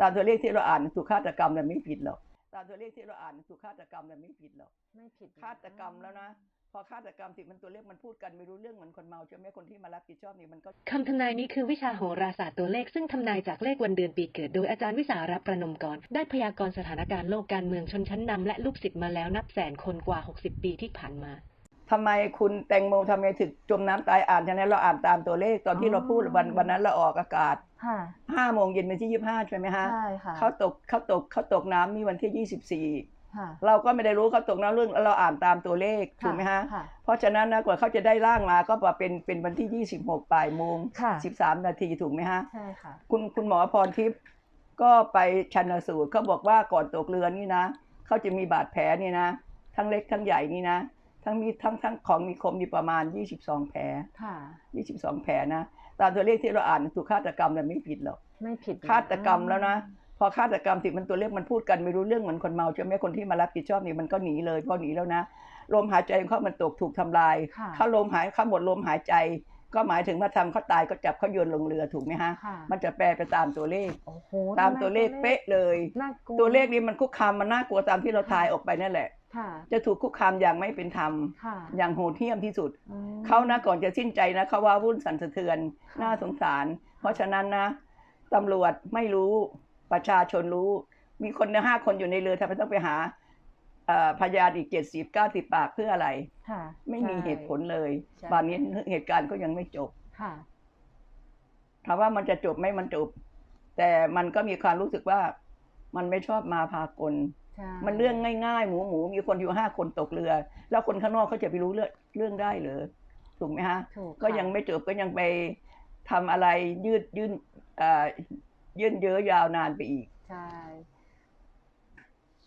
ตามตัวเลขที่เราอ่านถูกฆาตกรรมเนี่ยไม่ผิดหรอกตามตัวเลขที่เราอ่านถูกฆาตกรรมเนี่ยไม่ผิดหรอกไม่ผิดฆาตกรรมแล้วนะพอฆาตกรรมสิมันตัวเลขมันพูดกันไม่รู้เรื่องเหมือนคนเมาใช่ไหมคนที่มารับผิดชอบนี่มันก็คำทำนายนี้คือวิชาโหราศาสตร์ตัวเลขซึ่งทำนายจากเลขวันเดือนปีเกิด โดยอาจารย์วิสารับประนมกรได้พยากรณ์สถานการณ์โลกการเมืองชนชั้นนำและลูกศิษย์มาแล้วนับแสนคนกว่า 60 ปีที่ผ่านมา ทำไมคุณแตงโมทำไมถึงจมน้ำตายอ่านฉะนั้นเราอ่านตามตัวเลขตอนที่เราพูดวันวันนั้นเราออกอากาศค่ะห้าโมงเย็นวันที่ยี่ห้าใช่ไหมฮะใช่ค่ะเขาตกเขาตกเขาตกน้ำนี่วันที่ยี่สิบสี่ค่ะเราก็ไม่ได้รู้เขาตกน้ำเรื่องเราอ่านตามตัวเลขถูกไหมฮะค่ะเพราะฉะนั้นนะกว่าเขาจะได้ร่างมาก็มาเป็นเป็นวันที่ 26ปลายโมงค่ะ13 นาทีถูกไหมฮะใช่ค่ะคุณคุณหมอพรทิพย์ก็ไปชันสูตรเขาบอกว่าก่อนตกเรือนี่นะเขาจะมีบาดแผลนี่นะ ทั้งเล็กทั้งใหญ่นี่นะ ทั้งมีทั้งทั้งของมีคมนี่ประมาณ 22 แผลค่ะ22 แผลนะ ตามตัวเลขที่เราอ่านถูกฆาตกรรมเนี่ยไม่ผิดหรอก ไม่ผิดฆาตกรรมแล้วนะ พอฆาตกรรมสิมันตัวเลขมันพูดกันไม่รู้เรื่องเหมือนคนเมาใช่ไหมคนที่มารับผิดชอบนี่มันก็หนีเลยพอหนีแล้วนะลมหายใจของเขามันตกถูกทำลายค่ะเขาลมหายเขาหมดลมหายใจ ก็หมายถึงมาทำเขาตายก็จับเขาโยนลงเรือถูกไหมฮะ ค่ะมันจะแปลไปตามตัวเลข โอ้โหตามตัวเลขเป๊ะเลย น่ากลัวตัวเลขนี้มันคุกคามมันน่ากลัวตามที่เราทายออกไปนั่นแหละ ค่ะจะถูกคุกคามอย่างไม่เป็นธรรม ค่ะอย่างโหดเหี้ยมที่สุด อืม เขานะก่อนจะสิ้นใจนะเขาว่าวุ่นสั่นสะเทือนค่ะ น่าสงสาร เพราะฉะนั้นนะตำรวจไม่รู้ประชาชนรู้ มีคนห้าคนอยู่ในเรือทำไมต้องไปหาเอ่อ พยานอีกเจ็ดสิบเก้าสิบปากเพื่ออะไรค่ะไม่มีใช่เหตุผลเลยใช่ป่านนี้เหตุการณ์ก็ยังไม่จบค่ะถามว่ามันจะจบไหมมันจบ แต่มันก็มีความรู้สึกว่ามันไม่ชอบมาพากลใช่มันเรื่องง่ายๆ หมูหมูมีคนอยู่ห้าคนตกเรือ แล้วคนข้างนอกเขาจะไปรู้เรื่องเรื่องได้เหรือถูกไหมฮะถูกก็ค่ะยังไม่จบก็ยังไปทำอะไรยืดยื่นเอ่อยื่นเยอะยาวนานไปอีกใช่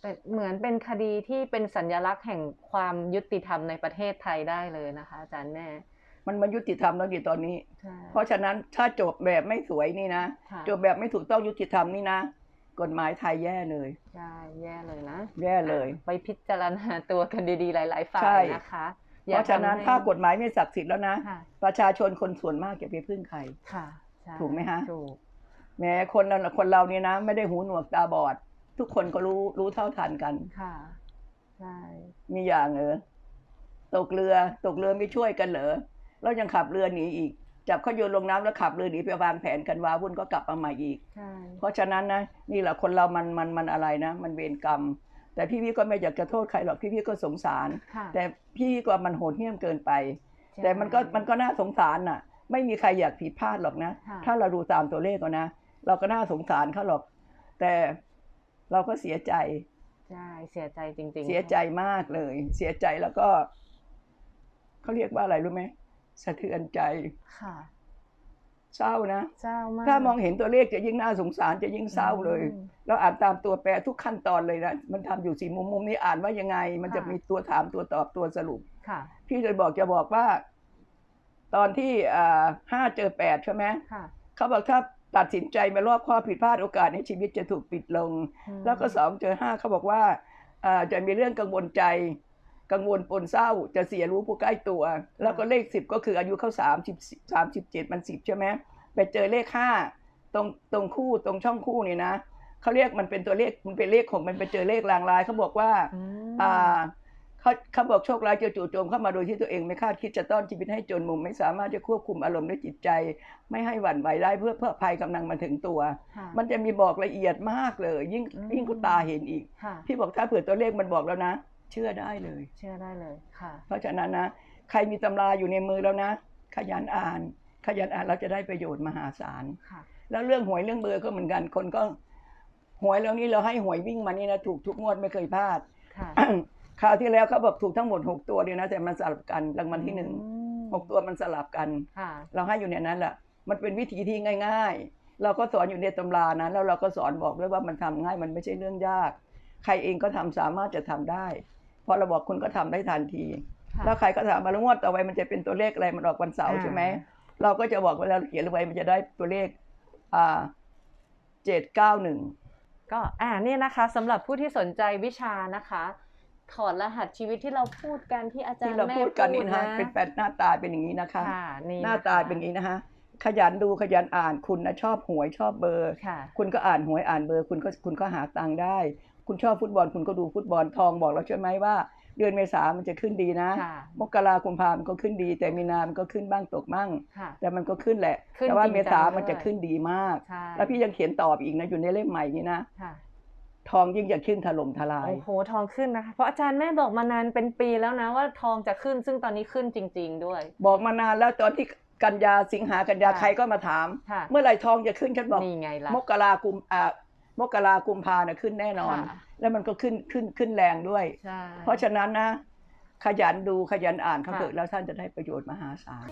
เป็นเหมือนเป็นคดีที่เป็นสัญลักษณ์แห่งความยุติธรรมในประเทศไทยได้เลยนะคะ อาจารย์แม่มันมายุติธรรมแล้วดีตอนนี้ใช่เพราะฉะนั้นถ้าจบแบบไม่สวยนี่นะค่ะจบแบบไม่ถูกต้องยุติธรรมนี่นะ กฎหมายไทยแย่เลยใช่แย่เลยนะ แย่เลย ไปพิจารณาตัวกันดีๆหลาย ๆ ฝ่าใช่ยนะคะ เพราะฉะนั้นทำให้ถ้ากฎหมายไม่ศักดิ์สิทธิ์แล้วนะค่ะประชาชนคนส่วนมากจะไปพึ่งใครค่ะใช่ถูกไหมฮะถูกแม้คนเราคนเรานี่นะ ไม่ได้หูหนวกตาบอด ทุกคนก็รู้รู้เท่าทันกันค่ะใช่มีอย่างเออตกเรือตกเรือไม่ช่วยกันเหรอแล้วยังขับเรือหนีอีก จับเขาโยนลงน้ำแล้วขับเรือหนีไปวางแผนกันวาวุ่นก็กลับมาใหม่อีกใช่เพราะฉะนั้นนะนี่แหละคนเรามันมันมันอะไรนะ มันเวรกรรม แต่พี่พี่ก็ไม่อยากจะโทษใครหรอกพี่พี่ก็สงสารค่ะแต่พี่ก็มันโหดเหี้ยมเกินไปใช่แต่มันก็มันก็น่าสงสารน่ะ ไม่มีใครอยากผิดพลาดหรอกนะค่ะถ้าเราดูตามตัวเลขก็นะ เราก็น่าสงสารเขาหรอก แต่ เราก็เสียใจใช่เสียใจจริง ๆ เสียใจมากเลย เสียใจแล้วก็เขาเรียกว่าอะไรรู้ไหมสะเทือนใจค่ะเศร้านะเศร้ามากถ้ามองเห็นตัวเลขจะยิ่งน่าสงสารจะยิ่งเศร้าเลยอืมเราอ่านตามตัวแปรทุกขั้นตอนเลยนะ มันทำอยู่สี่มุมมุมนี้อ่านว่ายังไง มันจะค่ะมีตัวถามตัวตอบตัวสรุปค่ะ พี่เลยบอกจะบอกว่า ตอนที่อ่าห้าเจอแปดใช่ไหมค่ะเขาบอกถ้า ตัดสินใจมารอบข้อผิดพลาดโอกาสในชีวิตจะถูกปิดลงอืมแล้วก็สองเจอห้าเขาบอกว่าอ่าจะมีเรื่องกังวลใจ กังวลปนเศร้าจะเสียรู้ผู้ใกล้ตัว แล้วก็เลขสิบก็คืออายุเขาสามสิบสามสิบเจ็ดมันสิบใช่ไหมไปเจอเลขห้าตรงตรงคู่ตรงช่องคู่นี่นะเขาเรียกมันเป็นตัวเลขมันเป็นเลขของมันไปเจอเลขลางลายเขาบอกว่าอืมอ่า เขาเขาบอกโชคร้ายจะจู่โจมเข้ามาโดยที่ตัวเองไม่คาดคิดจะต้อนชีวิตให้จนมุม ไม่สามารถจะควบคุมอารมณ์และจิตใจ ไม่ให้หวั่นไหวได้เพื่อเพื่อภัยกำลังมาถึงตัวค่ะมันจะมีบอกละเอียดมากเลย ยิ่งอืมยิ่งคุณตาเห็นอีกค่ะพี่บอกถ้าเผื่อตัวเลขมันบอกแล้วนะ เชื่อได้เลย เชื่อได้เลยค่ะ เพราะฉะนั้นนะ ใครมีตำราอยู่ในมือแล้วนะ ขยันอ่าน ขยันอ่านเราจะได้ประโยชน์มหาศาลค่ะแล้วเรื่องหวยเรื่องเบอร์ก็เหมือนกันคนก็หวยแล้วนี้เราให้หวยวิ่งมานี่นะถูกทุกงวดไม่เคยพลาด ค่ะคราวที่แล้วเขาบอกถูกทั้งหมดหกตัวเดียวนะแต่มันสลับกันรางวัลที่หนึ่งอืมหกตัวมันสลับกันค่ะเราให้อยู่ในนั้นแหละมันเป็นวิธีที่ง่าย ๆ เราก็สอนอยู่ในตำรานะแล้วเราก็สอนบอกด้วยว่ามันทำง่ายมันไม่ใช่เรื่องยาก ใครเองก็ทำสามารถจะทำได้เพราะเราบอกคุณก็ทำได้ทันทีค่ะแล้วใครก็ถามมาแล้วงวดต่อไปมันจะเป็นตัวเลขอะไรมันออกวันเสาร์อ่าใช่ไหมเราก็จะบอกเวลาเขียนลงไปมันจะได้ตัวเลขอ่าเจ็ดเก้าหนึ่งก็อ่าเนี่ยนะคะสำหรับผู้ที่สนใจวิชานะคะ ถอดรหัสชีวิตที่เราพูดกันที่อาจารที่ย์เราแม่พูดกันนี่นะพูฮะเป็นแปดหน้าตาเป็นอย่างนี้นะคะค่ะนี่หน้าะคะตาเป็นอย่างนี้นะคะขยันดูขยันอ่านคุณนะชอบหวยชอบเบอร์ค่ะคุณก็อ่านหวยอ่านเบอร์ คุณก็คุณก็หาตังค์ได้ คุณชอบฟุตบอลคุณก็ดูฟุตบอลทองบอกเราใช่ไหมว่า เดือนเมษามันจะขึ้นดีนะค่ะมกราคุมภามันก็ขึ้นดี แต่มีนามันก็ขึ้นบ้างตกบ้างค่ะแต่มันก็ขึ้นแหละขึ้นแต่ว่าจริงเมษาจังมันจะด้วยขึ้นดีมากใช่แล้วพี่ยังเขียนตอบอีกนะอยู่ในเล่มใหม่นี้นะค่ะ ทองยิ่งจะขึ้นถล่มทลาย โอ้โหทองขึ้นนะคะ เพราะอาจารย์แม่บอกมานานเป็นปีแล้วนะว่าทองจะขึ้นซึ่งตอนนี้ขึ้นจริง ๆ ด้วย บอกมานานแล้วตอนที่กันยาสิงหากันยาค่ะใครก็มาถาม ค่ะ เมื่อไหร่ทองจะขึ้นฉันบอกนี่ไงล่ะ มกรากุมอ่ามกรากุมภาเนี่ยขึ้นแน่นอน ค่ะ แล้วมันก็ขึ้นขึ้นขึ้นแรงด้วย ใช่ เพราะฉะนั้นนะ ขยันดูขยันอ่านเขาค่ะ เถอะแล้วท่านจะได้ประโยชน์มหาศาล